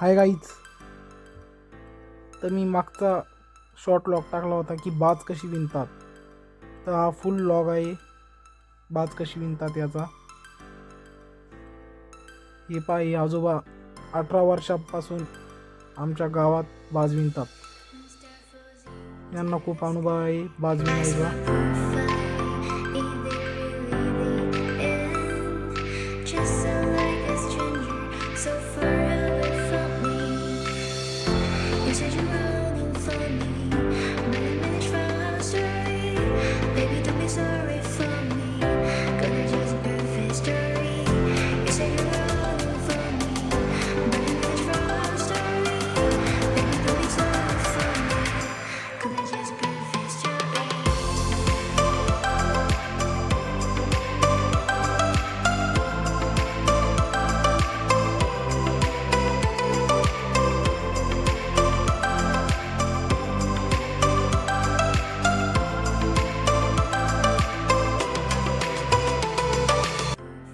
हाय गाईच तर मी मागचा short log टाकला होता की बाज कशी विणतात. तर हा फुल लॉग आहे. बाज कशी विणतात याचा. हे पा हे आजोबा अठरा वर्षापासून आमच्या गावात बाज विणतात. यांना खूप अनुभव आहे बाज विणायचा. misery.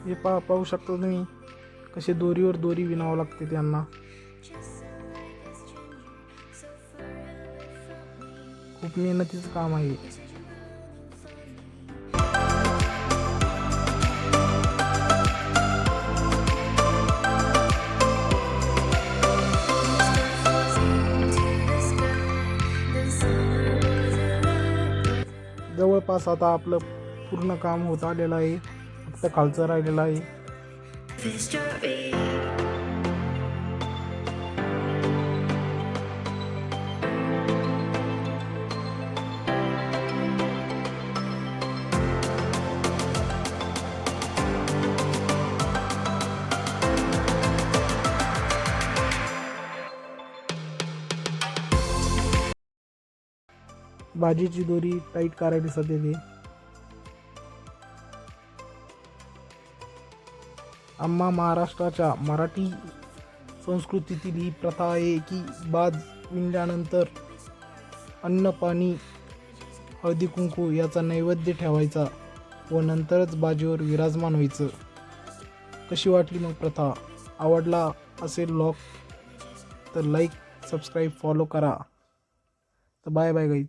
हे पा पाहू शकता तुम्ही कसे दोरीवर दोरी विणावं लागते त्यांना. खूप मेहनतीचं काम आहे जवळपास आता आपलं पूर्ण काम होत आलेलं आहे. फक्त खालचं राहिलेला आहे. भाजीची दोरी टाईट करायला सध्या ते. आम्हा महाराष्ट्राच्या मराठी संस्कृतीतील ही प्रथा आहे की बाद विणल्यानंतर अन्न पाणी हळदी कुंकू याचा नैवेद्य ठेवायचा व नंतरच बाजीवर विराजमान व्हायचं. कशी वाटली मग प्रथा? आवडला असेल लॉक तर लाईक सबस्क्राईब फॉलो करा. तर बाय बाय गाईज